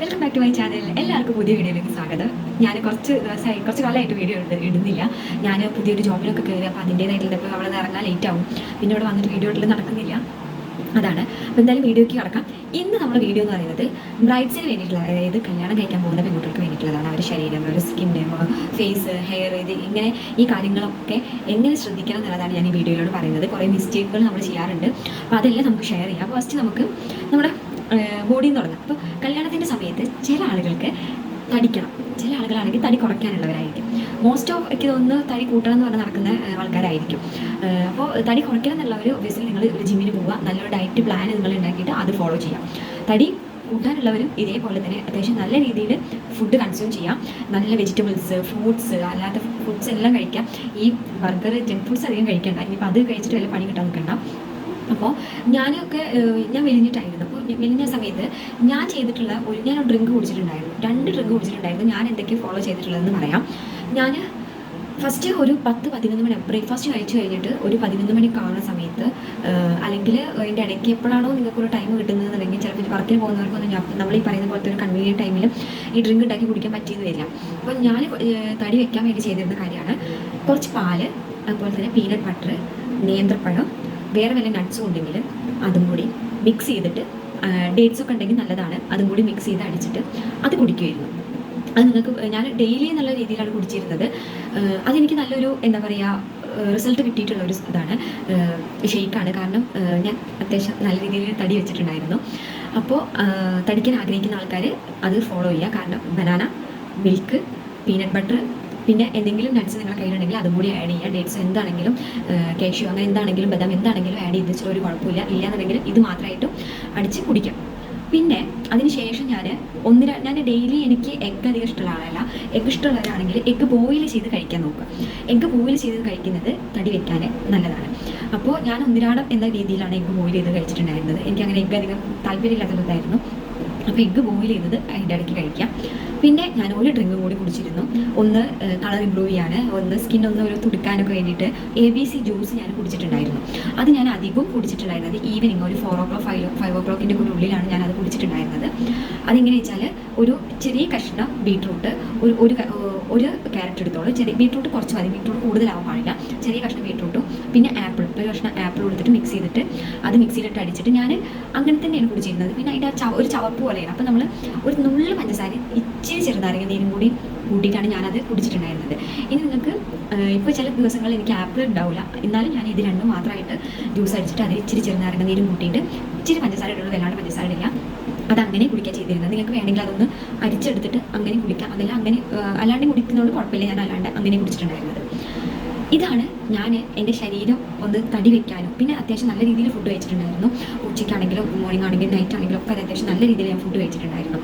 Welcome back to my channel. എല്ലാവർക്കും പുതിയ വീഡിയോയിലേക്ക് സ്വാഗതം. ഞാൻ കുറച്ച് ദിവസമായി കുറച്ച് കാലമായിട്ട് വീഡിയോ ഇട് ഇടുന്നില്ല. ഞാൻ പുതിയൊരു ജോബിലൊക്കെ കയറി അപ്പോൾ അതിന്റേതായിട്ടുള്ള ഇപ്പോൾ അവിടെ ഇറങ്ങാൻ ലേറ്റ് ആവും. പിന്നെ ഇവിടെ വന്നിട്ട് വീഡിയോ ഇടൽ നടക്കുന്നില്ല. അതാണ്. അപ്പോൾ എന്തായാലും വീഡിയോയ്ക്ക് കിടക്കാം. ഇന്ന് നമ്മുടെ വീഡിയോ എന്ന് പറയുന്നത് ബ്രൈഡ്സിന് വേണ്ടിയിട്ടുള്ള അതായത് കല്യാണം കഴിക്കാൻ പോകുന്ന പെൺകുട്ടികൾക്ക് വേണ്ടിയിട്ടുള്ളതാണ്. അവരുടെ ശരീരം അവരുടെ സ്കിന്നെ ഫേസ് ഹെയർ ഇത് ഇങ്ങനെ ഈ കാര്യങ്ങളൊക്കെ എങ്ങനെ ശ്രദ്ധിക്കണം എന്നുള്ളതാണ് ഞാൻ ഈ വീഡിയോയിലൂടെ പറയുന്നത്. കുറേ മിസ്റ്റേക്കുകൾ നമ്മൾ ചെയ്യാറുണ്ട്. അപ്പോൾ അതെല്ലാം നമുക്ക് ഷെയർ ചെയ്യാം. ഫസ്റ്റ് നമുക്ക് നമ്മുടെ ബോഡിയിൽ നിന്ന് തുടങ്ങാം. അപ്പോൾ കല്യാണത്തിന്റെ സമയത്ത് ചില ആളുകൾക്ക് തടിക്കണം. ചില ആളുകളാണെങ്കിൽ തടി കുറയ്ക്കാനുള്ളവരായിരിക്കും. മോസ്റ്റ് ഓഫ് എനിക്ക് തോന്നുന്നു തടി കൂട്ടണം എന്ന് പറഞ്ഞ് നടക്കുന്ന ആൾക്കാരായിരിക്കും. അപ്പോൾ തടി കുറയ്ക്കണം എന്നുള്ളവർ ഒബ്വിയസ്ലി നിങ്ങൾ ഒരു ജിമ്മിന് പോവുക. നല്ലൊരു ഡയറ്റ് പ്ലാൻ നിങ്ങൾ ഉണ്ടാക്കിയിട്ട് അത് ഫോളോ ചെയ്യാം. തടി കൂട്ടാനുള്ളവരും ഇതേപോലെ തന്നെ അത്യാവശ്യം നല്ല രീതിയിൽ ഫുഡ് കൺസ്യൂം ചെയ്യാം. നല്ല വെജിറ്റബിൾസ് ഫ്രൂട്ട്സ് അല്ലാത്ത ഫുഡ്സ് എല്ലാം കഴിക്കാം. ഈ ബർഗർ ജങ്ക് ഫുഡ്സ് അധികം കഴിക്കണ്ട. ഇനിയിപ്പോൾ അത് കഴിച്ചിട്ട് വല്ല പണി കിട്ടാൻ നിൽക്കണ്ട അപ്പോൾ ഞാനൊക്കെ ഞാൻ മെലിഞ്ഞിട്ടായിരുന്നു അപ്പോൾ മെലിഞ്ഞ സമയത്ത് ഞാൻ ചെയ്തിട്ടുള്ള ഒരു ഞാൻ ഡ്രിങ്ക് കുടിച്ചിട്ടുണ്ടായിരുന്നു. രണ്ട് ഡ്രിങ്ക് കുടിച്ചിട്ടുണ്ടായിരുന്നു. ഞാൻ എന്തൊക്കെ ഫോളോ ചെയ്തിട്ടുള്ളതെന്ന് പറയാം. ഞാൻ ഫസ്റ്റ് ഒരു പത്ത് പതിനൊന്ന് മണി ബ്രേക്ക്ഫാസ്റ്റ് കഴിച്ചു കഴിഞ്ഞിട്ട് ഒരു പതിനൊന്ന് മണി കാണുന്ന സമയത്ത് അല്ലെങ്കിൽ അതിന്റെ ഇടയ്ക്ക് എപ്പോഴാണോ നിങ്ങൾക്ക് ഒരു ടൈം കിട്ടുന്നതെന്നുണ്ടെങ്കിൽ ചിലപ്പോൾ വർക്കിന് പോകുന്നവർക്കൊന്നും ഞാൻ നമ്മൾ ഈ പറയുന്ന പോലത്തെ ഒരു കൺവീനിയന്റ് ടൈമിൽ ഈ ഡ്രിങ്ക് ഉണ്ടാക്കി കുടിക്കാൻ പറ്റിയെന്ന് വരില്ല. അപ്പോൾ ഞാൻ തടി വയ്ക്കാൻ വേണ്ടി ചെയ്തിരുന്ന കാര്യമാണ് കുറച്ച് പാൽ അതുപോലെ തന്നെ പീനട്ട് ബട്ടർ നേന്ത്രപ്പഴം വേറെ വല്ല നട്ട്സും ഉണ്ടെങ്കിൽ അതും കൂടി മിക്സ് ചെയ്തിട്ട് ഡേറ്റ്സ് ഒക്കെ ഉണ്ടെങ്കിൽ നല്ലതാണ്. അതും കൂടി മിക്സ് ചെയ്ത് അടിച്ചിട്ട് അത് കുടിക്കുമായിരുന്നു അത് നിങ്ങൾക്ക് ഞാൻ ഡെയിലി എന്നുള്ള രീതിയിലാണ് കുടിച്ചിരുന്നത്. അതെനിക്ക് നല്ലൊരു എന്താ പറയുക റിസൾട്ട് കിട്ടിയിട്ടുള്ള ഒരു ഇതാണ്. ഷെയ്ക്കാണ് കാരണം ഞാൻ അത്യാവശ്യം നല്ല രീതിയിൽ തടി വെച്ചിട്ടുണ്ടായിരുന്നു. അപ്പോൾ തടിക്കാൻ ആഗ്രഹിക്കുന്ന ആൾക്കാർ അത് ഫോളോ ചെയ്യുക. കാരണം ബനാന മിൽക്ക് പീനട്ട് ബട്ടർ പിന്നെ എന്തെങ്കിലും നട്ട്സ് നിങ്ങളുടെ കയ്യിലുണ്ടെങ്കിൽ അതും കൂടി ആഡ് ചെയ്യുക ഡേറ്റ്സ് എന്താണെങ്കിലും കാഷ്യൂ അങ്ങനെ എന്താണെങ്കിലും ബദാം എന്താണെങ്കിലും ആഡ് ചെയ്ത് ഒരു കുഴപ്പമില്ല. ഇല്ലാന്നുണ്ടെങ്കിൽ ഇത് മാത്രമായിട്ടും അടിച്ച് കുടിക്കാം. പിന്നെ അതിനുശേഷം ഞാൻ ഒന്നിര ഞാൻ ഡെയിലി എനിക്ക് എഗ്ഗ് അധികം ഇഷ്ടമുള്ള ആളല്ല. എഗ്ഗ് ഇഷ്ടമുള്ളവരാണെങ്കിൽ എഗ്ഗ് ബോയിൽ ചെയ്ത് കഴിക്കാൻ നോക്കുക. എഗ്ഗ് ബോയിൽ ചെയ്ത് കഴിക്കുന്നത് തടി വെക്കാൻ നല്ലതാണ്. അപ്പോൾ ഞാൻ ഒന്നിരാടം എന്ന രീതിയിലാണ് എഗ്ഗ് ബോയിൽ ചെയ്ത് കഴിച്ചിട്ടുണ്ടായിരുന്നത്. എനിക്ക് അങ്ങനെ എഗ്ഗ് അധികം താല്പര്യമില്ലാത്തതായിരുന്നു അപ്പോൾ എഗ്ഗ് ബോയിൽ ചെയ്തത് അതിന്റെ ഇടയ്ക്ക് കഴിക്കാം. പിന്നെ ഞാൻ ഒരു ഡ്രിങ്ക് കൂടി കുടിച്ചിരുന്നു. ഒന്ന് കളർ ഇമ്പ്രൂവ് ചെയ്യാണ്. ഒന്ന് സ്കിൻ ഒന്ന് ഒരു തുടുക്കാനൊക്കെ വേണ്ടിയിട്ട് എ ബി സി ജ്യൂസ് ഞാൻ കുടിച്ചിട്ടുണ്ടായിരുന്നു. അത് ഞാൻ അധികവും കുടിച്ചിട്ടുണ്ടായിരുന്നത് ഈവനിങ് ഒരു four o'clock five five ഓ ക്ലോക്കിന്റെ കൂടെ ഉള്ളിലാണ് ഞാൻ അത് കുടിച്ചിട്ടുണ്ടായിരുന്നത്. അതെങ്ങനെ വെച്ചാൽ ഒരു ചെറിയ കഷ്ണം ബീട്രൂട്ട് ഒരു ഒരു ഒരു ക്യാരറ്റ് എടുത്തോളൂ. ചെറിയ ബീട്രൂട്ട് കുറച്ച് മതി. ബീട്രൂട്ട് കൂടുതലാവാൻ പാടില്ല. ചെറിയ കഷ്ണം ബീട്രൂട്ടും പിന്നെ ആപ്പിൾ ഒരു കഷ്ണം ആപ്പിൾ എടുത്തിട്ട് മിക്സ് ചെയ്തിട്ട് അത് മിക്സിയിലിട്ട് അടിച്ചിട്ട് ഞാൻ അങ്ങനെ തന്നെയാണ് കുടിച്ചിരുന്നത് പിന്നെ അതിന്റെ ആ ചവ ഒരു ചവപ്പ് പോലെയാണ്. അപ്പോൾ നമ്മൾ ഒരു നുള്ളിൽ പഞ്ചസാര ഇച്ചിരി ചെറുനാരങ്ങ നീരും കൂടി കൂട്ടിയിട്ടാണ് ഞാനത് കുടിച്ചിട്ടുണ്ടായിരുന്നത്. ഇനി നിങ്ങൾക്ക് ഇപ്പോൾ ചില ദിവസങ്ങളിൽ എനിക്ക് ആപ്പിൾ ഉണ്ടാവില്ല. എന്നാലും ഞാൻ ഇത് രണ്ടും മാത്രമായിട്ട് ജ്യൂസ് അടിച്ചിട്ട് അതിൽ ഇച്ചിരി ചെറുനാരങ്ങ നീരും കൂട്ടിയിട്ട് ഇച്ചിരി പഞ്ചസാര ഇടുള്ളൂ. വല്ലാണ്ട് പഞ്ചസാര ഇടില്ല. അത് അങ്ങനെ കുടിക്കുക ചെയ്തിരുന്നത്. നിങ്ങൾക്ക് വേണമെങ്കിൽ അതൊന്ന് അരിച്ചെടുത്തിട്ട് അങ്ങനെ കുടിക്കാം. അതല്ല അങ്ങനെ അല്ലാണ്ട് കുടിക്കുന്നതുകൊണ്ട് കുഴപ്പമില്ല. ഞാൻ അല്ലാണ്ട് അങ്ങനെ കുടിച്ചിട്ടുണ്ടായിരുന്നത്. ഇതാണ് ഞാൻ എന്റെ ശരീരം ഒന്ന് തടി വെക്കാനും പിന്നെ അത്യാവശ്യം നല്ല രീതിയിൽ ഫുഡ് കഴിച്ചിട്ടുണ്ടായിരുന്നു. ഉച്ചയ്ക്കാണെങ്കിലും മോർണിംഗ് ആണെങ്കിലും നൈറ്റ് ആണെങ്കിലും ഒക്കെ അത്യാവശ്യം നല്ല രീതിയിൽ ഞാൻ ഫുഡ് കഴിച്ചിട്ടുണ്ടായിരുന്നു.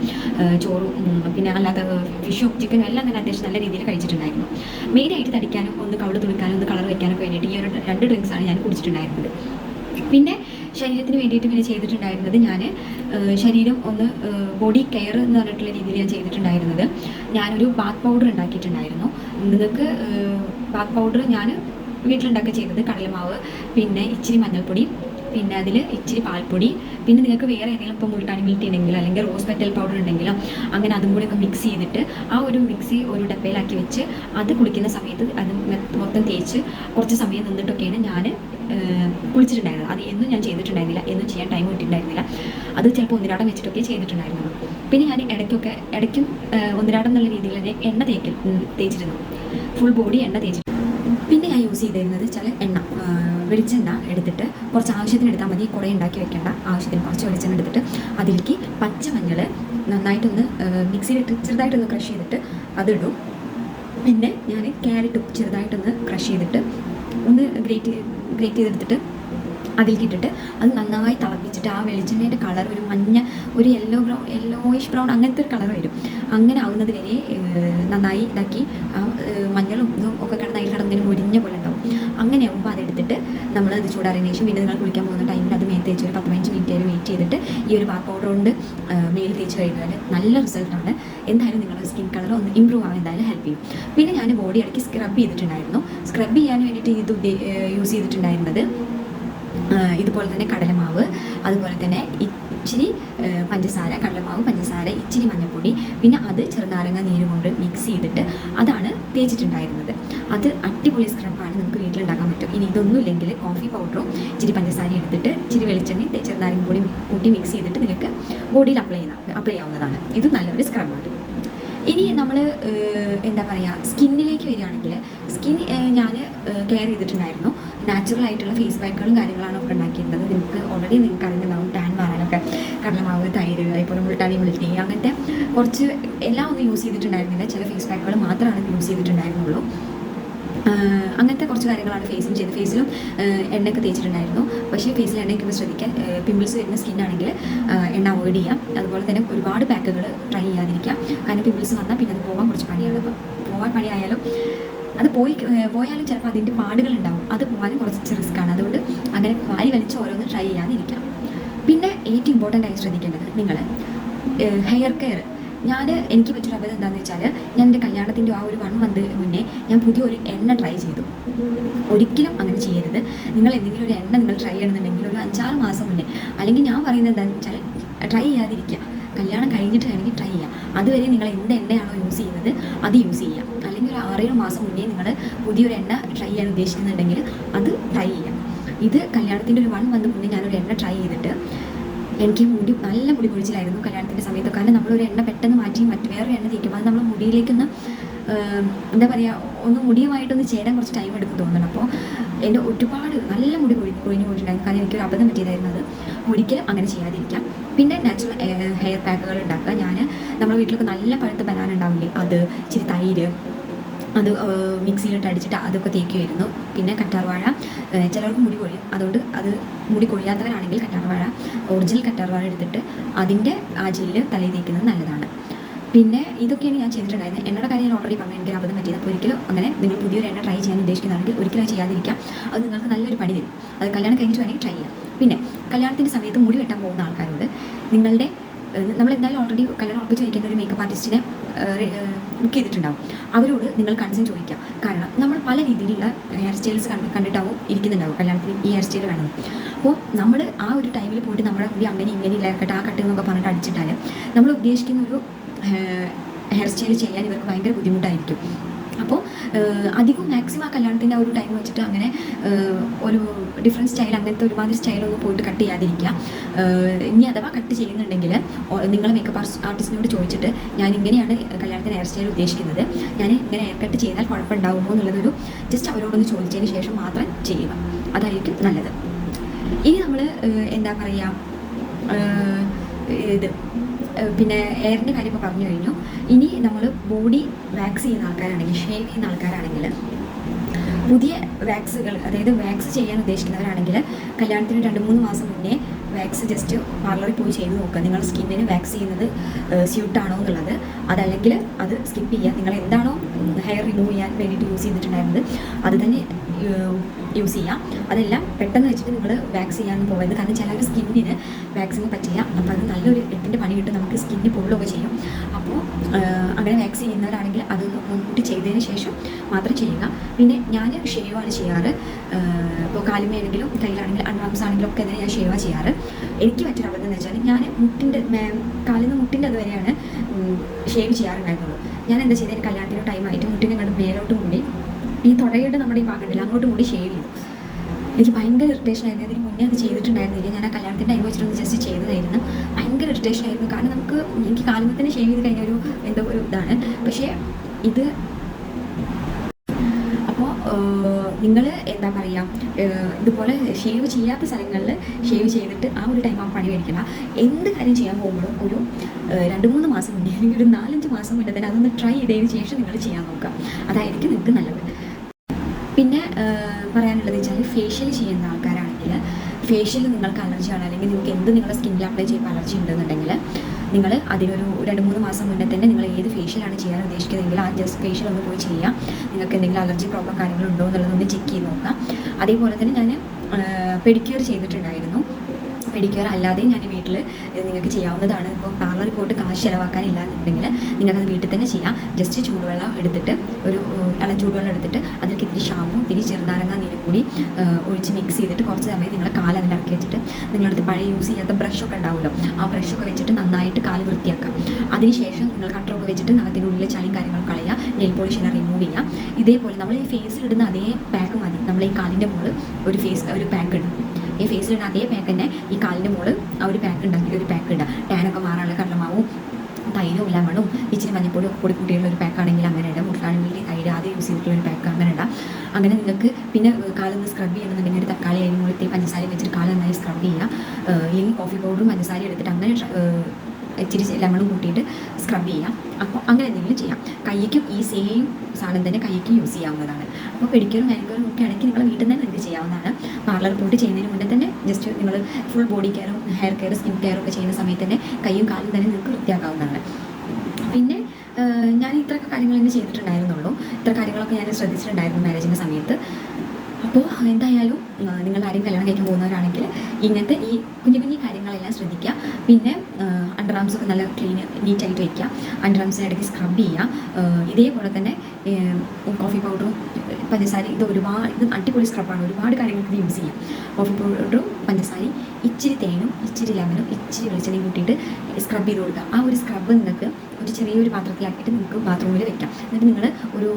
ചോറും പിന്നെ അല്ലാത്ത ഫിഷും ചിക്കനും എല്ലാം തന്നെ അത്യാവശ്യം നല്ല രീതിയിൽ കഴിച്ചിട്ടുണ്ടായിരുന്നു. മെയിനായിട്ട് തടിക്കാനും ഒന്ന് കവിൾ തുണിക്കാനും ഒന്ന് കളർ വെക്കാനൊക്കെ വേണ്ടിയിട്ട് ഈ ഒരു രണ്ട് ഡ്രിങ്ക്സാണ് ഞാൻ കുടിച്ചിട്ടുണ്ടായിരുന്നത്. പിന്നെ ശരീരത്തിന് വേണ്ടിയിട്ട് പിന്നെ ചെയ്തിട്ടുണ്ടായിരുന്നത് ഞാൻ ശരീരം ഒന്ന് ബോഡി കെയർ എന്ന് പറഞ്ഞിട്ടുള്ള രീതിയിൽ ഞാൻ ചെയ്തിട്ടുണ്ടായിരുന്നത്. ഞാനൊരു ബാത്ത് പൗഡർ ഉണ്ടാക്കിയിട്ടുണ്ടായിരുന്നു. നിങ്ങൾക്ക് ബാത്ത് പൗഡർ ഞാൻ വീട്ടിലുണ്ടാക്കി ചെയ്തത് കടലമാവ് പിന്നെ ഇച്ചിരി മഞ്ഞൾപ്പൊടി പിന്നെ അതിൽ ഇച്ചിരി പാൽപ്പൊടി പിന്നെ നിങ്ങൾക്ക് വേറെ ഏതെങ്കിലും ഇപ്പോൾ മുൾട്ടാണി മിൽറ്റി ഉണ്ടെങ്കിലോ അല്ലെങ്കിൽ റോസ് പെറ്റൽ പൗഡർ ഉണ്ടെങ്കിലോ അങ്ങനെ അതും കൂടി ഒക്കെ മിക്സ് ചെയ്തിട്ട് ആ ഒരു മിക്സി ഒരു ഡപ്പയിലാക്കി വെച്ച് അത് കുളിക്കുന്ന സമയത്ത് അത് മൊത്തം തേച്ച് കുറച്ച് സമയം നിന്നിട്ടൊക്കെയാണ് ഞാൻ കുളിച്ചിട്ടുണ്ടായിരുന്നത് അത് എന്നും ഞാൻ ചെയ്തിട്ടുണ്ടായിരുന്നില്ല. എന്നും ചെയ്യാൻ ടൈം കിട്ടിയിട്ടുണ്ടായിരുന്നില്ല. അത് ചിലപ്പോൾ ഒന്നിരാടം വെച്ചിട്ടൊക്കെ ചെയ്തിട്ടുണ്ടായിരുന്നു പിന്നെ ഞാൻ ഇടയ്ക്കൊക്കെ ഇടയ്ക്കും ഒന്നിരാടം എന്നുള്ള രീതിയിൽ തന്നെ എണ്ണ തേക്കൽ തേച്ചിരുന്നു. ഫുൾ ബോഡി എണ്ണ തേച്ചിരുന്നു. പിന്നെ ഞാൻ യൂസ് ചെയ്തിരുന്നത് ചില എണ്ണ വെളിച്ചെണ്ണ എടുത്തിട്ട് കുറച്ച് ആവശ്യത്തിന് എടുത്താൽ മതി. കുറേ ഉണ്ടാക്കി വെക്കേണ്ട. ആവശ്യത്തിന് കുറച്ച് വെളിച്ചെണ്ണ എടുത്തിട്ട് അതിലേക്ക് പച്ചമഞ്ഞൾ നന്നായിട്ടൊന്ന് മിക്സിയിലിട്ട് ചെറുതായിട്ടൊന്ന് ക്രഷ് ചെയ്തിട്ട് അതിടും. പിന്നെ ഞാൻ ക്യാരറ്റും ചെറുതായിട്ടൊന്ന് ക്രഷ് ചെയ്തിട്ട് ഒന്ന് ഗ്രേറ്റ് ഗ്രേറ്റ് ചെയ്തെടുത്തിട്ട് അതിൽ ഇട്ടിട്ട് അത് നന്നായി തിളപ്പിച്ചിട്ട് ആ വെളിച്ചെണ്ണയുടെ കളർ ഒരു മഞ്ഞ ഒരു യെല്ലോ ബ്രൗൺ യെല്ലോയിഷ് ബ്രൗൺ അങ്ങനത്തെ ഒരു കളർ വരും. അങ്ങനെ ആവുന്നത് വരെ നന്നായി ഇതാക്കി ആ മഞ്ഞളും ഇതും ഒക്കെ കിടന്ന് അതിൽ കിടന്നതിന് മുരിഞ്ഞ പോലെ ഉണ്ടാവും. അങ്ങനെ ആകുമ്പോൾ അതെടുത്തിട്ട് നമ്മൾ അത് ചൂടാറിയതിനു ശേഷം പിന്നെ നിങ്ങൾ കുളിക്കാൻ പോകുന്ന ടൈമിൽ അത് മേൽ തേച്ച് ഒരു പത്ത് പതിനഞ്ച് മിനിറ്റ് വരെ വെയിറ്റ് ചെയ്തിട്ട് ഈ ഒരു വാക്ക് പൗഡർ കൊണ്ട് മേൽ തേച്ച് കഴിഞ്ഞാൽ നല്ല റിസൾട്ടാണ് എന്തായാലും നിങ്ങളുടെ സ്കിൻ കളർ ഒന്ന് ഇമ്പ്രൂവ് ആവാൻ എന്തായാലും ഹെൽപ്പ് ചെയ്യും. പിന്നെ ഞാൻ ബോഡി ഇടയ്ക്ക് സ്ക്രബ് ചെയ്തിട്ടുണ്ടായിരുന്നു. സ്ക്രബ് ചെയ്യാൻ വേണ്ടിയിട്ട് ഇത് യൂസ് ചെയ്തിട്ടുണ്ടായിരുന്നത് ഇതുപോലെ തന്നെ കടലമാവ് അതുപോലെ തന്നെ ഇച്ചിരി പഞ്ചസാര കടലമാവ് പഞ്ചസാര ഇച്ചിരി മഞ്ഞൾപ്പൊടി പിന്നെ അത് ചെറുനാരങ്ങ നീര് കൊണ്ട് മിക്സ് ചെയ്തിട്ട് അതാണ് തേച്ചിട്ടുണ്ടായിരുന്നത്. അത് അടിപൊളി സ്ക്രബാണ് നമുക്ക് വീട്ടിലുണ്ടാക്കാൻ പറ്റും. ഇനി ഇതൊന്നും ഇല്ലെങ്കിൽ കോഫി പൗഡറും ഇച്ചിരി പഞ്ചസാര എടുത്തിട്ട് ഇച്ചിരി വെളിച്ചെണ്ണയും ചെറുനാരങ്ങ പൊടി കൂട്ടി മിക്സ് ചെയ്തിട്ട് നിങ്ങൾക്ക് ബോഡിയിൽ അപ്ലൈ ചെയ്യുന്ന അപ്ലൈ ചെയ്യാവുന്നതാണ്. ഇത് നല്ലൊരു സ്ക്രബാണ് ഇനി നമ്മൾ എന്താ പറയുക സ്കിന്നിലേക്ക് വരികയാണെങ്കിൽ സ്കിൻ ഞാൻ കെയർ ചെയ്തിട്ടുണ്ടായിരുന്നു. നാച്ചുറൽ ആയിട്ടുള്ള ഫേസ് പാക്കുകളും കാര്യങ്ങളാണ് ഒക്കെ ഉണ്ടാക്കിയിരുന്നത്. നിങ്ങൾക്ക് ഓൾറെഡി നിങ്ങൾക്ക് അറിയുന്നുണ്ടാവും ടാൻ മാറാനൊക്കെ കടലമാവ് തൈര് ഇപ്പോൾ മുൾട്ടാണി മുൾട്ടി അങ്ങനത്തെ കുറച്ച് എല്ലാം ഒന്നും യൂസ് ചെയ്തിട്ടുണ്ടായിരുന്നില്ല. ചില ഫേസ് പാക്കുകൾ മാത്രമാണ് യൂസ് ചെയ്തിട്ടുണ്ടായിരുന്നുള്ളൂ. അങ്ങനത്തെ കുറച്ച് കാര്യങ്ങളാണ് ഫേസിൽ ചെയ്ത് ഫേസിലും എണ്ണ എണ്ണയൊക്കെ തേച്ചിട്ടുണ്ടായിരുന്നു. പക്ഷേ ഫേസിൽ എണ്ണയൊക്കെ ശ്രദ്ധിക്കാൻ പിമ്പിൾസ് വരുന്ന സ്കിന്നാണെങ്കിൽ എണ്ണ അവോയ്ഡ് ചെയ്യാം. അതുപോലെ തന്നെ ഒരുപാട് പാക്കുകൾ ട്രൈ ചെയ്യാതിരിക്കാം. കാരണം പിമ്പിൾസ് വന്നാൽ പിന്നെ അത് പോകാൻ കുറച്ച് പണിയാണ്. പോകാൻ പണിയായാലും അത് പോയി പോയാലും ചിലപ്പോൾ അതിന്റെ പാടുകൾ ഉണ്ടാവും. അത് പോകാനും കുറച്ച് റിസ്ക്കാണ് അതുകൊണ്ട് അങ്ങനെ വാരി വലിച്ച് ഓരോന്ന് ട്രൈ ചെയ്യാതിരിക്കാം. പിന്നെ ഏറ്റവും ഇമ്പോർട്ടന്റ് ആയി ശ്രദ്ധിക്കേണ്ടത് നിങ്ങൾ ഹെയർ കെയർ ഞാൻ എനിക്ക് പറ്റിയൊരു അബദ്ധം എന്താണെന്ന് വെച്ചാൽ ഞാൻ എന്റെ കല്യാണത്തിന്റെ ആ ഒരു വൺ മന്ത് മുന്നേ ഞാൻ പുതിയൊരു എണ്ണ ട്രൈ ചെയ്തു. ഒരിക്കലും അങ്ങനെ ചെയ്യരുത്. നിങ്ങൾ എന്തെങ്കിലും ഒരു എണ്ണ നിങ്ങൾ ട്രൈ ചെയ്യണമെന്നുണ്ടെങ്കിൽ ഒരു അഞ്ചാറ് മാസം മുന്നേ അല്ലെങ്കിൽ ഞാൻ പറയുന്നത് എന്താണെന്ന് വെച്ചാൽ ട്രൈ ചെയ്യാതിരിക്കുക. കല്യാണം കഴിഞ്ഞിട്ട് വേണമെങ്കിൽ ട്രൈ ചെയ്യാം അതുവരെ നിങ്ങൾ എന്ത് എണ്ണയാണോ യൂസ് ചെയ്യുന്നത് അത് യൂസ് ചെയ്യാം അല്ലെങ്കിൽ ഒരു ആറേഴ് മാസം മുന്നേ നിങ്ങൾ പുതിയൊരു എണ്ണ ട്രൈ ചെയ്യാൻ ഉദ്ദേശിക്കുന്നുണ്ടെങ്കിൽ അത് ട്രൈ ചെയ്യാം ഇത് കല്യാണത്തിന്റെ ഒരു വൺ മന്ത് മുന്നേ ഞാനൊരു എണ്ണ ട്രൈ ചെയ്തിട്ട് എനിക്ക് മുടി നല്ല മുടി പൊഴിച്ചിലായിരുന്നു കല്യാണത്തിന്റെ സമയത്ത്. കാരണം നമ്മളൊരു എണ്ണ പെട്ടെന്ന് മാറ്റി മറ്റു വേറൊരു എണ്ണ തേക്കുമ്പോൾ അത് നമ്മൾ മുടിയിലേക്കൊന്ന് എന്താ പറയുക ഒന്ന് മുടിയുമായിട്ടൊന്ന് ചേരാൻ കുറച്ച് ടൈം എടുക്കും തോന്നുന്നു. അപ്പോൾ എന്റെ ഒരുപാട് നല്ല മുടി പൊഴി പൊഴിഞ്ഞു പോയിട്ടുണ്ടായിരുന്നു. കാരണം എനിക്കൊരു അബദ്ധം പറ്റിയതായിരുന്നു അത്. ഒരിക്കലും അങ്ങനെ ചെയ്യാതിരിക്കാം. പിന്നെ നാച്ചുറൽ ഹെയർ പാക്കുകൾ ഉണ്ടാക്കുക. ഞാൻ നമ്മുടെ വീട്ടിലൊക്കെ നല്ല പഴുത്ത ബനാന ഉണ്ടാവില്ലേ? അത് ഇച്ചിരി തൈര് അത് മിക്സിയിലിട്ട് അടിച്ചിട്ട് അതൊക്കെ തേക്കുമായിരുന്നു പിന്നെ കറ്റാർവാഴ ചിലർക്ക് മുടി കൊഴിയും. അതുകൊണ്ട് അത് മുടി കൊഴിയാത്തവരാണെങ്കിൽ കറ്റാർവാഴ ഒറിജിനൽ കറ്റാർവാഴ എടുത്തിട്ട് അതിന്റെ ആ ജെല്ല് തലയിൽ തേക്കുന്നത് നല്ലതാണ്. പിന്നെ ഇതൊക്കെയാണ് ഞാൻ ചെയ്തിട്ടുണ്ടായിരുന്നത്. എണ്ണയുടെ കാര്യം ഞാൻ ഓൾറെഡി പറഞ്ഞു. എനിക്ക് അബദ്ധം പറ്റിയത്. അപ്പോൾ ഒരിക്കലും അങ്ങനെ നിങ്ങൾ പുതിയൊരു എണ്ണ ട്രൈ ചെയ്യാൻ ഉദ്ദേശിക്കുന്നതാണെങ്കിൽ ഒരിക്കലും ചെയ്യാതിരിക്കാം. അത് നിങ്ങൾക്ക് നല്ലൊരു പണി തരും. അത് കല്യാണം കഴിഞ്ഞിട്ട് വേണമെങ്കിൽ ട്രൈ ചെയ്യാം. പിന്നെ കല്യാണത്തിന്റെ സമയത്ത് മുടി വെട്ടാൻ പോകുന്ന ആൾക്കാരോട് നിങ്ങളുടെ നമ്മൾ എന്തായാലും ഓൾറെഡി കല്യാണം ഉറപ്പിച്ച് വയ്ക്കുന്ന ഒരു മേക്കപ്പ് ആർട്ടിസ്റ്റിനെ ബുക്ക് ചെയ്തിട്ടുണ്ടാവും. അവരോട് നിങ്ങൾ കൺസേൺ ചോദിക്കാം കാരണം നമ്മൾ പല രീതിയിലുള്ള ഹെയർ സ്റ്റൈൽസ് കണ്ട് കണ്ടിട്ടാവും ഇരിക്കുന്നുണ്ടാവും കല്യാണത്തിന് ഈ ഹെയർ സ്റ്റൈൽ വേണം അപ്പോൾ നമ്മൾ ആ ഒരു ടൈമിൽ പോയിട്ട് നമ്മുടെ ഒരു അങ്ങനെ ഇങ്ങനെ ഇല്ല കട്ടെ ആ കട്ട് എന്നൊക്കെ പറഞ്ഞിട്ട് അടിച്ചിട്ടാൽ നമ്മൾ ഉദ്ദേശിക്കുന്ന ഒരു ഹെയർ സ്റ്റൈൽ ചെയ്യാൻ ഇവർക്ക് ഭയങ്കര ബുദ്ധിമുട്ടായിരിക്കും. അധികം മാക്സിമം ആ കല്യാണത്തിന്റെ ഒരു ടൈം വെച്ചിട്ട് അങ്ങനെ ഒരു ഡിഫറെന്റ് സ്റ്റൈൽ അങ്ങനത്തെ ഒരുമാതിരി സ്റ്റൈലൊന്നും പോയിട്ട് കട്ട് ചെയ്യാതിരിക്കുക. ഇനി അഥവാ കട്ട് ചെയ്യുന്നുണ്ടെങ്കിൽ നിങ്ങൾ മേക്കപ്പ് ആർട്ടിസ്റ്റിനോട് ചോദിച്ചിട്ട് ഞാൻ ഇങ്ങനെയാണ് കല്യാണത്തിന് ഹെയർ സ്റ്റൈൽ ഉദ്ദേശിക്കുന്നത്. ഞാൻ ഇങ്ങനെ ഹെയർ കട്ട് ചെയ്താൽ കുഴപ്പമുണ്ടാകുമോ എന്നുള്ളതൊരു ജസ്റ്റ് അവരോടൊന്ന് ചോദിച്ചതിന് ശേഷം മാത്രം ചെയ്യുക. അതായിരിക്കും നല്ലത്. ഇനി നമ്മൾ എന്താ പറയുക ഇത് പിന്നെ എയറിന്റെ കാര്യം ഇപ്പോൾ പറഞ്ഞു കഴിഞ്ഞു. ഇനി നമ്മൾ ബോഡി വാക്സ് ചെയ്യുന്ന ആൾക്കാരാണെങ്കിൽ ഷേവ് ചെയ്യുന്ന ആൾക്കാരാണെങ്കിൽ പുതിയ വാക്സുകൾ അതായത് വാക്സ് ചെയ്യാൻ ഉദ്ദേശിക്കുന്നവരാണെങ്കിൽ കല്യാണത്തിന് രണ്ട് മൂന്ന് മാസം മുന്നേ വാക്സ് ജസ്റ്റ് പാർലറിൽ പോയി ചെയ്ത് നോക്കുക. നിങ്ങൾ സ്കിന്നിന് വാക്സ് ചെയ്യുന്നത് സ്യൂട്ടാണോ എന്നുള്ളത്. അതല്ലെങ്കിൽ അത് സ്കിപ്പ് ചെയ്യുക. നിങ്ങൾ എന്താണോ ഹെയർ റിമൂവ് ചെയ്യാൻ വേണ്ടിയിട്ട് യൂസ് ചെയ്തിട്ടുണ്ടായിരുന്നത്. അത് തന്നെ യൂസ് ചെയ്യാം. അതെല്ലാം പെട്ടെന്ന് വെച്ചിട്ട് നിങ്ങൾ വാക്സ് ചെയ്യാൻ പോകരുത്. കാരണം ചിലർ സ്കിന്നിന് വാക്സിന് പറ്റില്ല. അപ്പോൾ അത് നല്ലൊരു എട്ടിന്റെ പണി കിട്ടും. നമുക്ക് സ്കിന്നിന് പൊള്ളുകയൊക്കെ ചെയ്യും. അപ്പോൾ അങ്ങനെ വാക്സ് ചെയ്യുന്നവരാണെങ്കിൽ അത് മുൻകൂട്ടി ചെയ്തതിന് ശേഷം മാത്രം ചെയ്യുക. പിന്നെ ഞാൻ ഷേവാണ് ചെയ്യാറ്. ഇപ്പോൾ കാലുമേണെങ്കിലും കയ്യിലാണെങ്കിലും അൺവാംസ് ആണെങ്കിലും ഒക്കെ അതിനെ ഞാൻ ഷേവ ചെയ്യാറ്. എനിക്ക് പറ്റൊരു അബദ്ധം എന്ന് വെച്ചാൽ ഞാൻ മുട്ടിന്റെ കാലിൽ നിന്ന് മുട്ടിന്റെ അതുവരെയാണ് ഷേവ് ചെയ്യാറുണ്ടായിരുന്നുള്ളൂ. ഞാൻ എന്താ ചെയ്തത് കല്യാണത്തിന്റെ ടൈമായിട്ട് മുട്ടിനെ കണ്ട് മേലോട്ട് മുടി ഈ നമ്മുടെ ഈ ഭാഗമുണ്ടല്ലോ അങ്ങോട്ട് കൂടി ഷേവ് ചെയ്തു. എനിക്ക് ഭയങ്കര ഇറിറ്റേഷൻ ആയിരുന്നു. അതിന് മുന്നേ അത് ചെയ്തിട്ടുണ്ടായിരുന്നില്ല. ഞാൻ ആ കല്യാണത്തിന്റെ ടൈം വെച്ചിട്ടൊന്ന് ജസ്റ്റ് ചെയ്തതായിരുന്നു ഭയങ്കര ഇറിറ്റേഷൻ ആയിരുന്നു. കാരണം നമുക്ക് എനിക്ക് കാലത്തിന് ഷേവ് ചെയ്ത് കഴിഞ്ഞ ഒരു എന്തോ ഒരു ഇതാണ്. പക്ഷേ ഇത് അപ്പോൾ നിങ്ങൾ എന്താ പറയുക ഇതുപോലെ ഷേവ് ചെയ്യാത്ത സ്ഥലങ്ങളിൽ ഷേവ് ചെയ്തിട്ട് ആ ഒരു ടൈം ആ പണി മേടിക്കണം. എന്ത് കാര്യം ചെയ്യാൻ പോകുമ്പോഴും ഒരു രണ്ട് മൂന്ന് മാസം മുന്നേ അല്ലെങ്കിൽ ഒരു നാലഞ്ച് മാസം മുന്നേ തന്നെ അതൊന്ന് ട്രൈ ചെയ്തതിന് ശേഷം നിങ്ങൾ ചെയ്യാൻ നോക്കുക. അതായിരിക്കും നിങ്ങൾക്ക് നല്ലത് പിന്നെ ഏഹ്, പറയാനുള്ളത് വെച്ചാൽ ഫേഷ്യൽ ചെയ്യുന്ന ആൾക്കാരാണെങ്കിൽ ഫേഷ്യൽ നിങ്ങൾക്ക് അലർജി അലർജിയാണ് അല്ലെങ്കിൽ നിങ്ങൾക്ക് എന്ത് നിങ്ങളുടെ സ്കിന്നിൽ അപ്ലൈ ചെയ്യുമ്പോൾ അലർജി ഉണ്ടെന്നുണ്ടെങ്കിൽ നിങ്ങൾ അതിനൊരു രണ്ട് മൂന്ന് മാസം മുന്നേ തന്നെ നിങ്ങൾ ഏത് ഫേഷ്യലാണ് ചെയ്യാൻ ഉദ്ദേശിക്കുന്നതെങ്കിൽ ആ ജസ്റ്റ് ഫേഷ്യൽ ഒന്ന് പോയി ചെയ്യാം നിങ്ങൾക്ക് എന്തെങ്കിലും അലർജി പ്രോബ്ലം കാര്യങ്ങളുണ്ടോ എന്നുള്ളതൊന്ന് ചെക്ക് ചെയ്ത് നോക്കാം അതേപോലെ തന്നെ ഞാൻ പെഡിക്യൂർ ചെയ്തിട്ടുണ്ടായിരുന്നു. പെഡിക്യൂർ അല്ലാതെ ഞാൻ വീട്ടിൽ നിങ്ങൾക്ക് ചെയ്യാവുന്നതാണ്. ഇപ്പോൾ പാർലറിൽ പോയിട്ട് കാശ് ചിലവാക്കാനില്ല എന്നുണ്ടെങ്കിൽ നിങ്ങൾക്കത് വീട്ടിൽ തന്നെ ചെയ്യാം. ജസ്റ്റ് ചൂടുവെള്ളം എടുത്തിട്ട് ഒരു ഇളം ചൂടുവെള്ളം എടുത്തിട്ട് അതിലേക്ക് ഇത്തിരി ഷാമ്പും ഇത്തിരി ചെറുനാരങ്ങ നീരും കൂടി ഒഴിച്ച് മിക്സ് ചെയ്തിട്ട് കുറച്ച് സമയം നിങ്ങളെ കാൽ അതിൽ ഇറക്കി വെച്ചിട്ട് നിങ്ങളടുത്ത് പഴയ യൂസ് ചെയ്യാത്ത ബ്രഷൊക്കെ ഉണ്ടാവുമല്ലോ ആ ബ്രഷൊക്കെ വെച്ചിട്ട് നന്നായിട്ട് കാൽ വൃത്തിയാക്കാം. അതിനുശേഷം നിങ്ങൾ കട്ടറൊക്കെ വെച്ചിട്ട് അതിന്റെ ഉള്ളിൽ ചളിയും കാര്യങ്ങളും കളയുക നെയിൽ പോളിഷിനെ റിമൂവ് ചെയ്യുക. ഇതേപോലെ നമ്മൾ ഈ ഫേസിൽ ഇടുന്ന അതേ പാക്ക് മതി. നമ്മൾ ഈ കാലിന്റെ മുകളിൽ ഒരു ഫേസ് ഒരു പാക്ക് ഇടും. ഈ ഫേസിലിടുന്ന അതേ പാക്ക് തന്നെ ഈ കാലിന്റെ മുകളിൽ ആ ഒരു പാക്ക് ഉണ്ടാക്കി ഒരു പാക്ക് ഇടുക ടാനൊക്കെ മാറാനുള്ള കടലമാവും തൈരും ലെമണും ഇച്ചിരി മഞ്ഞപ്പൊടി ഒക്കെ കൂടി കൂട്ടിയുള്ള ഒരു പാക്ക് ആണെങ്കിൽ അങ്ങനെ ഇടാം. മുട്ടാണെങ്കിൽ തൈര് ആദ്യം യൂസ് ചെയ്തിട്ടുള്ള ഒരു പാക്ക് അങ്ങനെ ഇടാം. അങ്ങനെ നിങ്ങൾക്ക് പിന്നെ കാലൊന്ന് സ്ക്രബ് ചെയ്യണമെന്നുണ്ടെങ്കിൽ ഒരു തക്കാളി അതിന് മുകളിൽ പഞ്ചസാര വെച്ചിട്ട് കാലം നന്നായി സ്ക്രബ് ചെയ്യുക ഇല്ലെങ്കിൽ കോഫി പൗഡറും പഞ്ചസാര എടുത്തിട്ട് അങ്ങനെ ഷ- എല്ലാം കൂടെ കൂട്ടിയിട്ട് സ്ക്രബ് ചെയ്യാം. അപ്പോൾ അങ്ങനെ എന്തെങ്കിലും ചെയ്യാം. കൈക്കും ഈ സെയിം സാധനം തന്നെ കൈക്കും യൂസ് ചെയ്യാവുന്നതാണ്. അപ്പോൾ പെഡിക്യൂറും മാനിക്യൂറും ഒക്കെ ആണെങ്കിൽ നിങ്ങൾ വീട്ടിൽ തന്നെ നിങ്ങൾക്ക് ചെയ്യാവുന്നതാണ്? പാർലർ പോയിട്ട് ചെയ്യുന്നതിന് മുന്നേ തന്നെ ജസ്റ്റ് നിങ്ങൾ ഫുൾ ബോഡി കെയറും ഹെയർ കെയർ സ്കിൻ കെയറും ഒക്കെ ചെയ്യുന്ന സമയത്ത് തന്നെ കൈയും കാലും തന്നെ നിങ്ങൾക്ക് വൃത്തിയാക്കാവുന്നതാണ്. പിന്നെ ഞാൻ ഇത്ര കാര്യങ്ങൾ തന്നെ ചെയ്തിട്ടുണ്ടായിരുന്നുള്ളൂ. ഇത്ര കാര്യങ്ങളൊക്കെ ഞാൻ ശ്രദ്ധിച്ചിട്ടുണ്ടായിരുന്നു മാരേജിന്റെ സമയത്ത്. അപ്പോൾ എന്തായാലും നിങ്ങൾ ആരെയും കല്യാണം കഴിക്കാൻ പോകുന്നവരാണെങ്കിൽ ഇങ്ങനത്തെ ഈ കുഞ്ഞു കുഞ്ഞു കാര്യങ്ങളെല്ലാം ശ്രദ്ധിക്കുക. പിന്നെ അണ്ടർ ഒക്കെ നല്ല ക്ലീൻ നീറ്റായിട്ട് വയ്ക്കുക അണ്ടർ ആംസിന് ഇടയ്ക്ക് സ്ക്രബ് ചെയ്യുക ഇതേപോലെ തന്നെ കോഫി പൗഡറും പഞ്ചസാര ഇത് ഒരുപാട് ഇത് അടിപൊളി സ്ക്രബാണ് ഒരുപാട് കാര്യങ്ങൾക്ക് ഇത് യൂസ് ചെയ്യാം. കോഫി പൗഡറും പഞ്ചസാരയും ഇച്ചിരി തേനും ഇച്ചിരി ലെമനും ഇച്ചിരി വെളിച്ചെണ്ണയും കൂട്ടിയിട്ട് സ്ക്രബ് ചെയ്ത് കൊടുക്കുക. ആ ഒരു സ്ക്രബ് നിങ്ങൾക്ക് ഒരു ചെറിയൊരു പാത്രത്തിലാക്കിയിട്ട് നിങ്ങൾക്ക് ബാത്റൂമിൽ വെക്കാം. എന്നിട്ട് നിങ്ങൾ ഒരു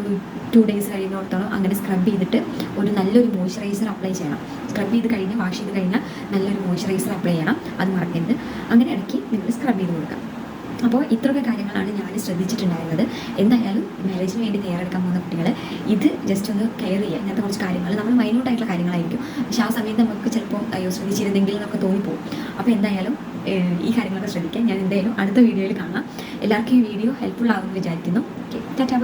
ടു ഡേയ്സ് കഴിയുന്നിടത്തോളം അങ്ങനെ സ്ക്രബ് ചെയ്തിട്ട് ഒരു നല്ലൊരു മോയ്സ്ചറൈസർ അപ്ലൈ ചെയ്യണം. സ്ക്രബ് ചെയ്ത് കഴിഞ്ഞ് വാഷ് ചെയ്ത് കഴിഞ്ഞാൽ നല്ലൊരു മോയ്സ്ചറൈസർ അപ്ലൈ ചെയ്യണം. അത് മറക്കരുത്. അങ്ങനെ ഇടയ്ക്ക് നിങ്ങൾ സ്ക്രബ് ചെയ്ത് കൊടുക്കാം. അപ്പോൾ ഇത്രയൊക്കെ കാര്യങ്ങളാണ് ഞാൻ ശ്രദ്ധിച്ചിട്ടുണ്ടായിരുന്നത്. എന്തായാലും മാരേജിന് വേണ്ടി തയ്യാറെടുക്കാൻ പോകുന്ന കുട്ടികൾ ഇത് ജസ്റ്റ് ഒന്ന് കെയർ ചെയ്യുക. ഇങ്ങനത്തെ കുറച്ച് കാര്യങ്ങൾ നമ്മൾ മൈന്യൂട്ടായിട്ടുള്ള കാര്യങ്ങളായിരിക്കും. പക്ഷേ ആ സമയത്ത് നമുക്ക് ചിലപ്പോൾ അയ്യോ ശ്രദ്ധിച്ചിരുന്നെങ്കിൽ എന്നൊക്കെ തോന്നിപ്പോകും അപ്പോൾ എന്തായാലും ഈ കാര്യങ്ങളൊക്കെ ശ്രദ്ധിക്കാം. ഞാൻ എന്തായാലും അടുത്ത വീഡിയോയിൽ കാണാം. എല്ലാവർക്കും ഈ വീഡിയോ ഹെൽപ്ഫുൾ ആകുമെന്ന് വിചാരിക്കുന്നു. ഓക്കെ ടാറ്റാ